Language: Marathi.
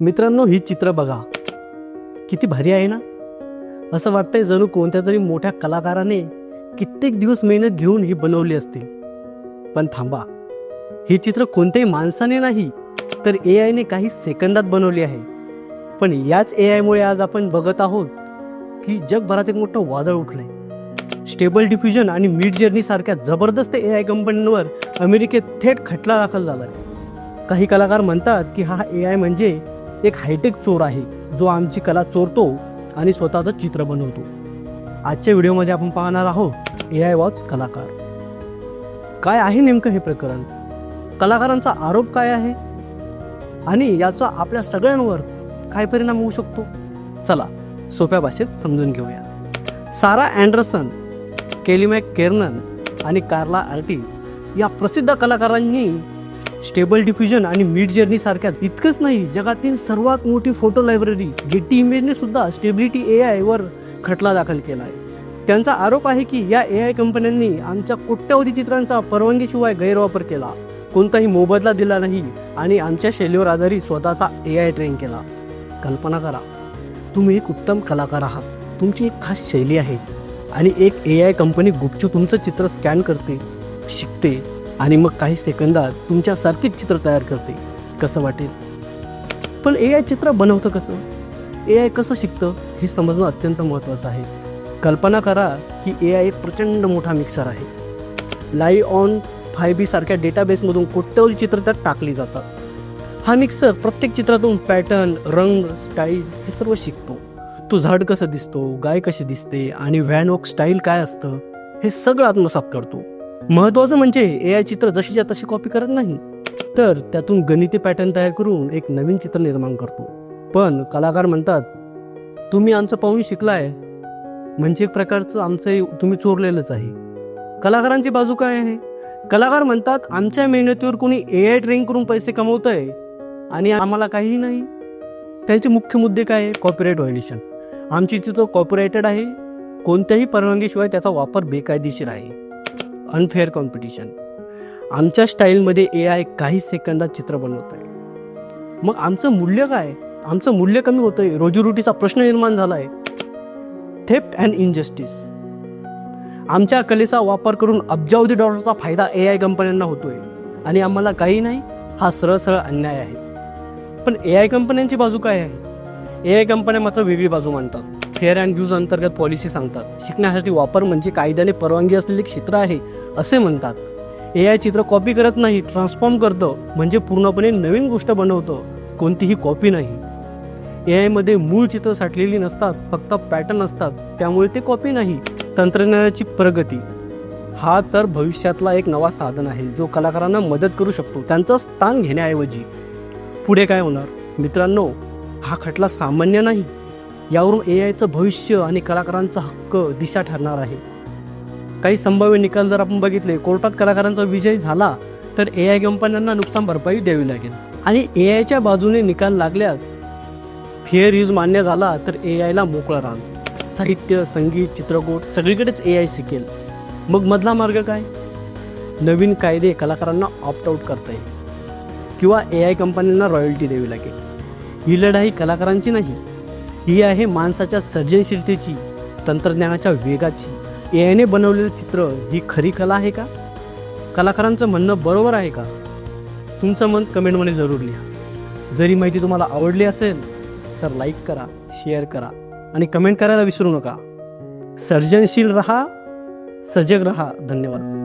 मित्रांनो ही चित्र बघा. किती भारी आहे ना? असं वाटतंय जणू कोणत्या तरी मोठ्या कलाकाराने कित्येक दिवस मेहनत घेऊन ही बनवली असतील. पण थांबा. ही चित्र कोणत्याही माणसाने नाही तर ए आयने काही सेकंदात बनवली आहे. पण याच ए आयमुळे आज आपण बघत आहोत की जगभरात एक मोठं वादळ उठलंय. स्टेबल डिफ्युजन आणि मिड जर्नी सारख्या जबरदस्त ए आय कंपन्यांवर अमेरिकेत थेट खटला दाखल झाला आहे काही कलाकार म्हणतात की हा ए आय म्हणजे एक हायटेक चोर आहे जो आमची कला चोरतो आणि स्वतःचं चित्र बनवतो. आजच्या व्हिडिओमध्ये आपण पाहणार आहोत ए आय वॉच कलाकार. काय आहे नेमकं हे प्रकरण? कलाकारांचा आरोप काय आहे? आणि याचा आपल्या सगळ्यांवर काय परिणाम होऊ शकतो? चला सोप्या भाषेत समजून घेऊया. सारा अँडरसन केलिमॅक केर्नन आणि कार्ला आर्टिस या प्रसिद्ध कलाकारांनी स्टेबल डिफ्युजन आणि मिड जर्नी सारख्या इतकंच नाही जगातील सर्वात मोठी फोटो लायब्ररी गेटी इमेजने सुद्धा स्टेबिलिटी ए आयवर खटला दाखल केला आहे. त्यांचा आरोप आहे की या ए आय कंपन्यांनी आमच्या कोट्यावधी चित्रांचा परवानगीशिवाय गैरवापर केला. कोणताही मोबदला दिला नाही आणि आमच्या शैलीवर आधारित स्वतःचा ए आय ट्रेन केला. कल्पना करा तुम्ही एक उत्तम कलाकार आहात. तुमची एक खास शैली आहे आणि एक ए आय कंपनी गुपचूप तुमचं चित्र स्कॅन करते शिकते आणि मग काही सेकंदात तुमच्यासारखीच चित्र तयार करते. कसं वाटेल? पण ए आय चित्र बनवतं कसं? ए आय कसं शिकतं हे समजणं अत्यंत महत्त्वाचं आहे. कल्पना करा की ए आय एक प्रचंड मोठा मिक्सर आहे. लाईव्ह ऑन फाय बी सारख्या डेटाबेसमधून कोट्यवधी चित्र त्यात टाकली जातात. हा मिक्सर प्रत्येक चित्रातून पॅटर्न रंग स्टाईल हे सर्व शिकतो. तो झाड कसं दिसतो गाय कशी दिसते आणि व्हॅनऑक स्टाईल काय असतं हे सगळं आत्मसात करतो. महत्त्वाचं म्हणजे ए आय चित्र जशीच्या तशी कॉपी करत नाही. तर त्यातून गणिती पॅटर्न तयार करून एक नवीन चित्र निर्माण करतो. पण कलाकार म्हणतात तुम्ही आमचं पाहून शिकलाय. म्हणजे एक प्रकारचं आमचं तुम्ही चोरलेलंच आहे. कलाकारांची बाजू काय आहे? कलाकार म्हणतात आमच्या मेहनतीवर कोणी ए आय ट्रेन करून पैसे कमवत आहे आणि आम्हाला काहीही नाही. त्यांचे मुख्य मुद्दे काय आहे? कॉपीराईट व्हायलेशन आमची चित्र कॉपीरायटेड आहे. कोणत्याही परवानगीशिवाय त्याचा वापर बेकायदेशीर आहे. अनफेअर कॉम्पिटिशन आमच्या स्टाईलमध्ये ए आय काही सेकंदात चित्र बनवत आहे. मग आमचं मूल्य काय? आमचं मूल्य कमी होतं आहे रोजीरोटीचा प्रश्न निर्माण झाला आहे थेप्ट अँड इनजस्टिस आमच्या कलेचा वापर करून अब्जावधी डॉलरचा फायदा ए आय कंपन्यांना होतो आहे आणि आम्हाला काही नाही हा सरळ सरळ अन्याय आहे. पण ए आय कंपन्यांची बाजू काय आहे? ए आय कंपन्या मात्र वेगळी बाजू मांडतात. फेअर अँड यूज अंतर्गत पॉलिसी सांगतात शिकण्यासाठी वापर म्हणजे कायद्याने परवानगी असलेले क्षेत्र आहे असे म्हणतात. ए आय चित्र कॉपी करत नाही ट्रान्सफॉर्म करतं म्हणजे पूर्णपणे नवीन गोष्ट बनवतं कोणतीही कॉपी नाही. ए आयमध्ये मूळ चित्र साठलेली नसतात फक्त पॅटर्न असतात त्यामुळे ते कॉपी नाही तंत्रज्ञानाची प्रगती. हा तर भविष्यातला एक नवा साधन आहे जो कलाकारांना मदत करू शकतो त्यांचं स्थान घेण्याऐवजी. पुढे काय होणार? मित्रांनो हा खटला सामान्य नाही. यावरून ए आयचं भविष्य आणि कलाकारांचा हक्क दिशा ठरणार आहे. काही संभाव्य निकाल जर आपण बघितले कोर्टात कलाकारांचा विजय झाला तर ए आय कंपन्यांना नुकसान भरपाई द्यावी लागेल. आणि ए आयच्या बाजूने निकाल लागल्यास फेअर यूज मान्य झाला तर ए आयला मोकळा रान. साहित्य संगीत चित्रकूट सगळीकडेच ए आय शिकेल. मग मधला मार्ग काय? नवीन कायदे कलाकारांना ऑप्ट आऊट करता येईल. किंवा ए आय कंपन्यांना रॉयल्टी द्यावी लागेल. ही लढाई कलाकारांची नाही ही आहे माणसाच्या सर्जनशीलतेची तंत्रज्ञानाच्या वेगाची. ए आयने बनवलेलं चित्र ही खरी कला आहे का? कलाकारांचं म्हणणं बरोबर आहे का? तुमचं मन कमेंटमध्ये जरूर लिहा. जरी माहिती तुम्हाला आवडली असेल तर लाईक करा शेअर करा आणि कमेंट करायला विसरू नका. सर्जनशील रहा सजग रहा. धन्यवाद.